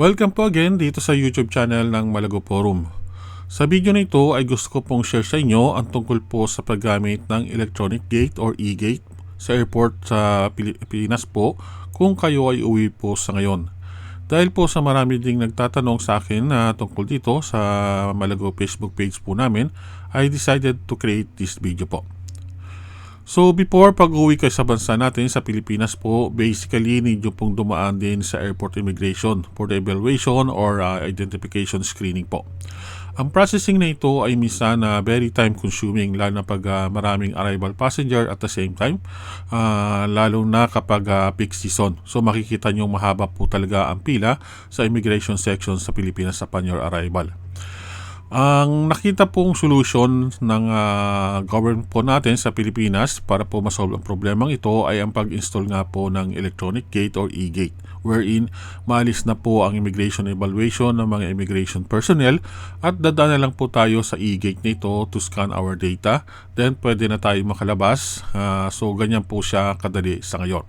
Welcome po again dito sa YouTube channel ng Malago Forum. Sa video na ito ay gusto ko pong share sa inyo ang tungkol po sa paggamit ng electronic gate or e-gate sa airport sa Pilipinas po kung kayo ay uwi po sa ngayon. Dahil po sa marami ding nagtatanong sa akin na tungkol dito sa Malago Facebook page po namin, I decided to create this video po. So before pag-uwi kayo sa bansa natin sa Pilipinas po, basically ninyo pong dumaan din sa airport immigration for the evaluation or uh, identification screening po. Ang processing na ito ay minsan na uh, very time consuming lalo na pag uh, maraming arrival passenger at the same time uh, lalo na kapag uh, peak season. So makikita nyo mahaba po talaga ang pila sa immigration section sa Pilipinas upon your arrival. Ang nakita pong solution ng uh, government po natin sa Pilipinas para po masolve ang problemang ito ay ang pag-install nga po ng electronic gate or e-gate wherein maalis na po ang immigration evaluation ng mga immigration personnel at dadaan na lang po tayo sa e-gate nito to scan our data then pwede na tayo makalabas uh, so ganyan po siya kadali sa ngayon.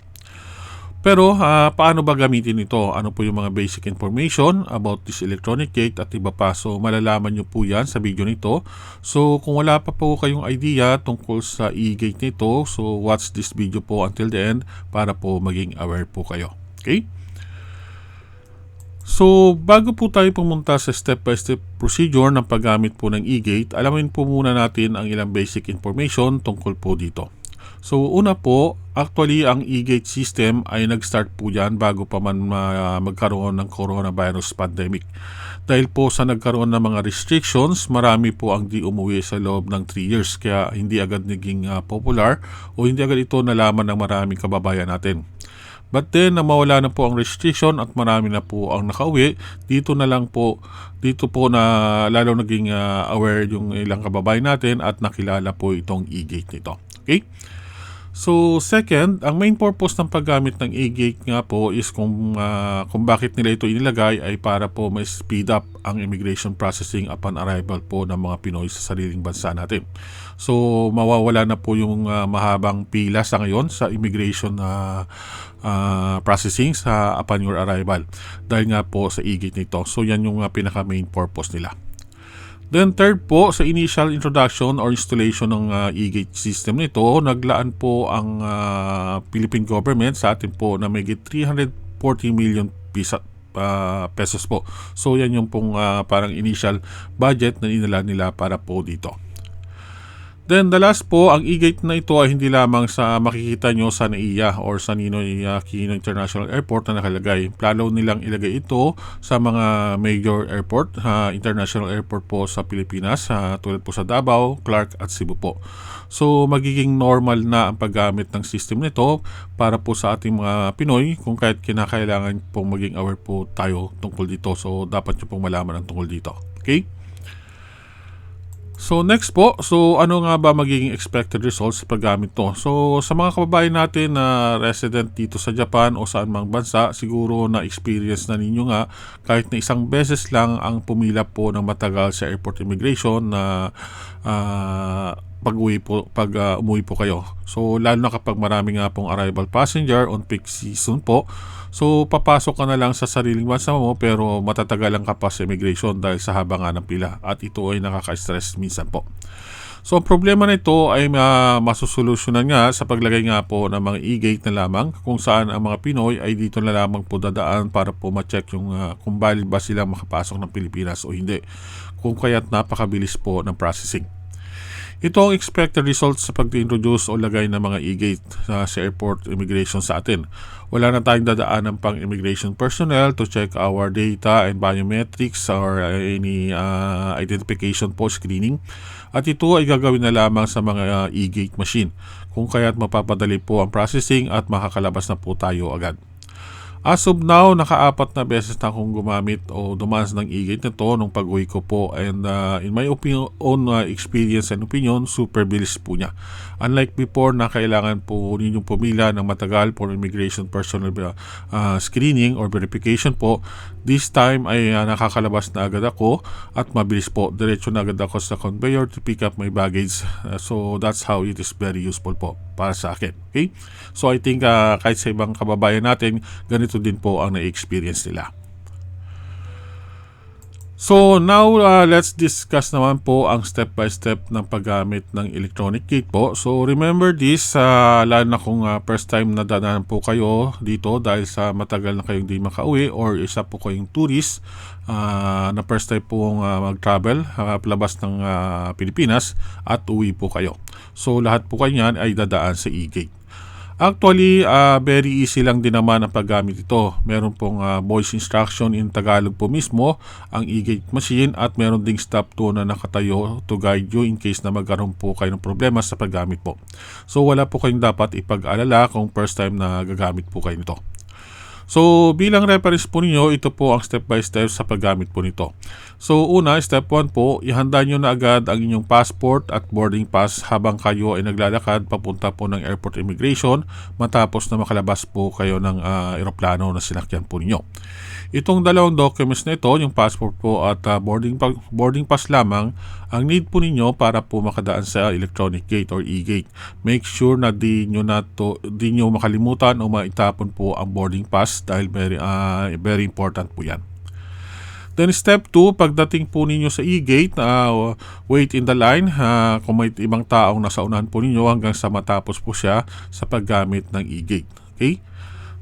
Pero uh, paano ba gamitin ito? Ano po yung mga basic information about this electronic gate at iba pa. So malalaman nyo po yan sa video nito. So kung wala pa po kayong idea tungkol sa e-gate nito, so watch this video po until the end para po maging aware po kayo. Okay? So, bago po tayo pumunta sa step-by-step procedure ng paggamit po ng e-gate, alamin po muna natin ang ilang basic information tungkol po dito. So una po, actually ang e-gate system ay nag-start po yan bago pa man magkaroon ng coronavirus pandemic. Dahil po sa nagkaroon ng mga restrictions, marami po ang di umuwi sa loob ng 3 years kaya hindi agad naging uh, popular o hindi agad ito nalaman ng maraming kababayan natin. But then, na mawala na po ang restriction at marami na po ang nakauwi, dito na lang po, dito po na lalo naging uh, aware yung ilang kababayan natin at nakilala po itong e-gate nito. Okay? So second, ang main purpose ng paggamit ng e-gate nga po is kung, uh, kung bakit nila ito inilagay ay para po may speed up ang immigration processing upon arrival po ng mga Pinoy sa sariling bansa natin. So mawawala na po yung uh, mahabang pila sa ngayon sa immigration uh, uh, processing sa upon your arrival dahil nga po sa e-gate nito. So yan yung uh, pinaka main purpose nila. Then third po, sa initial introduction or installation ng uh, e-gate system nito, naglaan po ang uh, Philippine government sa atin po na may 340 million piso, uh, pesos po. So yan yung pong uh, parang initial budget na inala nila para po dito. Then the last po, ang e-gate na ito ay hindi lamang sa makikita nyo sa NAIA or sa Ninoy Aquino International Airport na nakalagay. Plano nilang ilagay ito sa mga major airport, uh, international airport po sa Pilipinas, uh, tulad po sa Davao, Clark at Cebu po. So magiging normal na ang paggamit ng system nito para po sa ating mga Pinoy kung kahit kinakailangan pong maging aware po tayo tungkol dito. So dapat nyo pong malaman ang tungkol dito. Okay? So next po, so ano nga ba magiging expected results sa paggamit to? So sa mga kababayan natin na resident dito sa Japan o saan mang bansa, siguro na experience na ninyo nga kahit na isang beses lang ang pumila po ng matagal sa airport immigration na uh, pag-uwi po, pag uh, umuwi po kayo. So lalo na kapag marami nga pong arrival passenger on peak season po, so papasok ka na lang sa sariling bansa mo pero matatagalan ka pa sa immigration dahil sa haba nga ng pila at ito ay nakaka-stress minsan po. So ang problema nito ay uh, masusolusyonan nga sa paglagay nga po ng mga e-gate na lamang kung saan ang mga Pinoy ay dito na lamang po dadaan para po ma-check yung uh, kung valid ba sila makapasok ng Pilipinas o hindi. Kung kaya't napakabilis po ng processing. Ito ang expected results sa pag-introduce o lagay ng mga e-gate uh, sa airport immigration sa atin. Wala na tayong dadaanan pang immigration personnel to check our data and biometrics or any uh, identification po screening. At ito ay gagawin na lamang sa mga uh, e-gate machine kung kaya't mapapadali po ang processing at makakalabas na po tayo agad. As of now, nakaapat na beses na akong gumamit o dumanas ng e-gate na to nung pag-uwi ko po and uh, in my opinion, own uh, experience and opinion, super bilis po niya. Unlike before na kailangan po ninyong pumila ng matagal for immigration personal uh, screening or verification po, this time ay uh, nakakalabas na agad ako at mabilis po. Diretso na agad ako sa conveyor to pick up my baggage. Uh, so that's how it is very useful po para sa akin. Okay? So I think uh, kahit sa ibang kababayan natin, ganito din po ang na-experience nila. So now uh, let's discuss naman po ang step by step ng paggamit ng electronic gate po. So remember this, uh, lalo na kung uh, first time na dadaanan po kayo dito dahil sa matagal na kayong di makauwi or isa po kayong tourist uh, na first time pong uh, mag-travel uh, palabas ng uh, Pilipinas at uwi po kayo. So lahat po kayo ay dadaan sa e-gate. Actually, uh, very easy lang din naman ang paggamit ito. Meron pong uh, voice instruction in Tagalog po mismo ang e-gate machine at meron ding stop to na nakatayo to guide you in case na magkaroon po kayo ng problema sa paggamit po. So wala po kayong dapat ipag-alala kung first time na gagamit po kayo nito. So bilang reference po ninyo, ito po ang step by step sa paggamit po nito. So una, step 1 po, ihanda nyo na agad ang inyong passport at boarding pass habang kayo ay naglalakad papunta po ng airport immigration matapos na makalabas po kayo ng uh, aeroplano na sinakyan po ninyo. Itong dalawang documents na ito, yung passport po at uh, boarding, pa- boarding pass lamang, ang need po ninyo para po makadaan sa electronic gate or e-gate. Make sure na di nyo, na to, di nyo makalimutan o maitapon po ang boarding pass dahil very, uh, very important po yan. Then step 2, pagdating po ninyo sa e-gate, uh, wait in the line uh, kung may ibang taong nasa unahan po ninyo hanggang sa matapos po siya sa paggamit ng e-gate. Okay?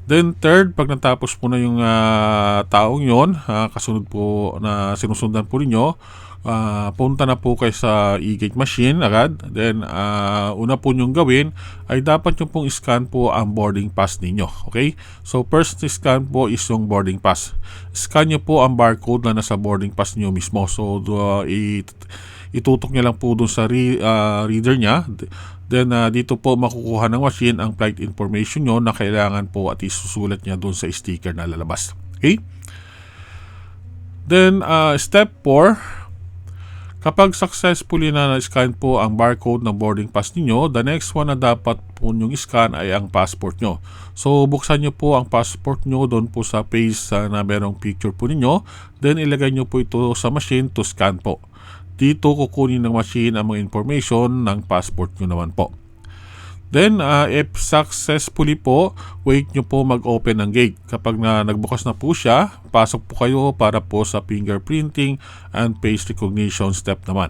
Then third, pag natapos po na yung uh, taong yon, uh, kasunod po na sinusundan po ninyo, uh, punta na po kayo sa e-gate machine agad. Then uh, una po nyong gawin ay dapat nyo pong scan po ang boarding pass ninyo. Okay? So first scan po is yung boarding pass. Scan nyo po ang barcode na nasa boarding pass nyo mismo. So uh, it, itutok nyo lang po dun sa re, uh, reader nya Then uh, dito po makukuha ng machine ang flight information nyo na kailangan po at isusulat niya doon sa sticker na lalabas. Okay? Then uh, step 4, kapag successfully na na-scan po ang barcode ng boarding pass niyo, the next one na dapat po nyong scan ay ang passport nyo. So buksan nyo po ang passport nyo doon po sa page uh, na merong picture po ninyo. Then ilagay nyo po ito sa machine to scan po. Dito kukunin ng machine ang mga information ng passport nyo naman po. Then, uh, if successfully po, wait nyo po mag-open ng gate. Kapag na nagbukas na po siya, pasok po kayo para po sa fingerprinting and face recognition step naman.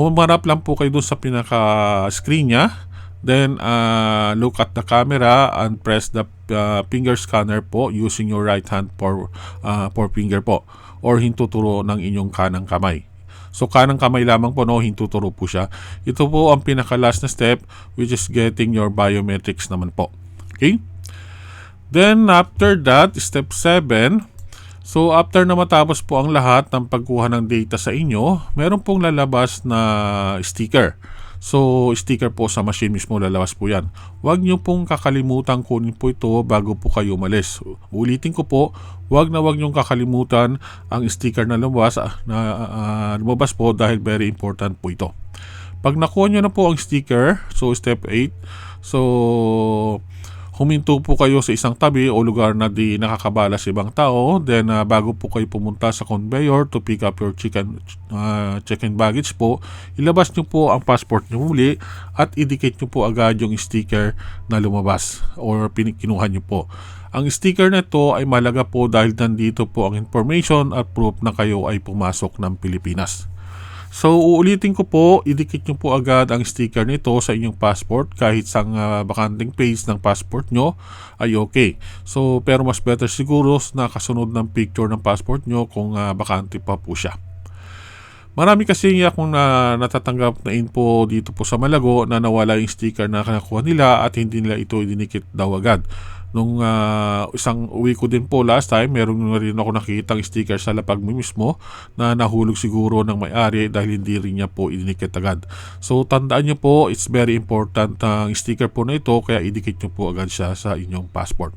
Humarap lang po kayo dun sa pinaka-screen niya. Then, uh, look at the camera and press the uh, finger scanner po using your right hand for, uh, for finger po or hintuturo ng inyong kanang kamay. So kanang kamay lamang po no, hintuturo po siya. Ito po ang pinaka last na step which is getting your biometrics naman po. Okay? Then after that, step 7, So after na matapos po ang lahat ng pagkuha ng data sa inyo, meron pong lalabas na sticker. So, sticker po sa machine mismo lalabas po yan. Huwag nyo pong kakalimutan kunin po ito bago po kayo umalis. Ulitin ko po, huwag na huwag nyo kakalimutan ang sticker na lumabas, ah, na uh, lumabas po dahil very important po ito. Pag nakuha nyo na po ang sticker, so step 8, so huminto po kayo sa isang tabi o lugar na di nakakabala sa ibang tao. Then uh, bago po kayo pumunta sa conveyor to pick up your chicken, uh, check-in baggage po, ilabas nyo po ang passport nyo muli at idikit nyo po agad yung sticker na lumabas or kinuha nyo po. Ang sticker na ito ay malaga po dahil nandito po ang information at proof na kayo ay pumasok ng Pilipinas. So uulitin ko po, idikit nyo po agad ang sticker nito sa inyong passport kahit sa uh, bakanting page ng passport nyo ay okay. So pero mas better siguro na kasunod ng picture ng passport nyo kung uh, bakante pa po siya. Marami kasi akong na, natatanggap na info dito po sa Malago na nawala yung sticker na nakuha nila at hindi nila ito idinikit daw agad. Nung uh, isang uwi ko din po last time, meron rin ako nakikita sticker sa lapag mo mismo na nahulog siguro ng may-ari dahil hindi rin niya po idinikit agad. So tandaan niyo po, it's very important ang sticker po na ito kaya idikit niyo po agad siya sa inyong passport.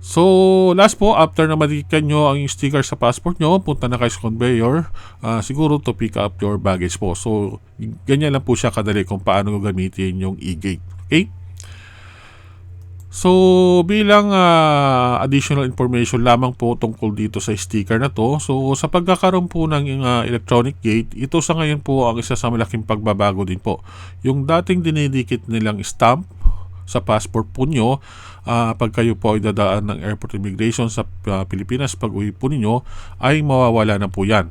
So, last po, after na madikitan nyo ang sticker sa passport nyo, punta na kayo sa conveyor, uh, siguro to pick up your baggage po. So, ganyan lang po siya kadali kung paano gamitin yung e-gate. Okay? So, bilang uh, additional information lamang po tungkol dito sa sticker na to, so sa pagkakaroon po ng uh, electronic gate, ito sa ngayon po ang isa sa malaking pagbabago din po. Yung dating dinidikit nilang stamp sa passport po nyo ah, pag kayo po ay dadaan ng airport immigration sa ah, Pilipinas pag uwi po ninyo ay mawawala na po yan.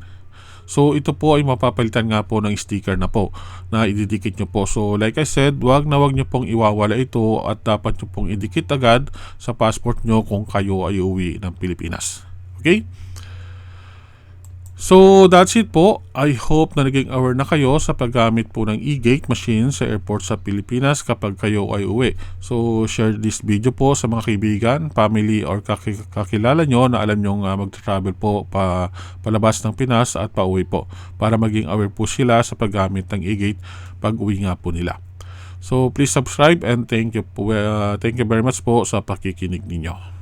So ito po ay mapapalitan nga po ng sticker na po na ididikit nyo po. So like I said, wag na wag nyo pong iwawala ito at dapat nyo pong idikit agad sa passport nyo kung kayo ay uwi ng Pilipinas. Okay? So that's it po. I hope na naging aware na kayo sa paggamit po ng e-gate machine sa airport sa Pilipinas kapag kayo ay uwi. So share this video po sa mga kaibigan, family or kaki- kakilala nyo na alam nyo uh, mag-travel po pa palabas ng Pinas at pauwi po para maging aware po sila sa paggamit ng e-gate pag uwi nga po nila. So please subscribe and thank you po, uh, thank you very much po sa pakikinig ninyo.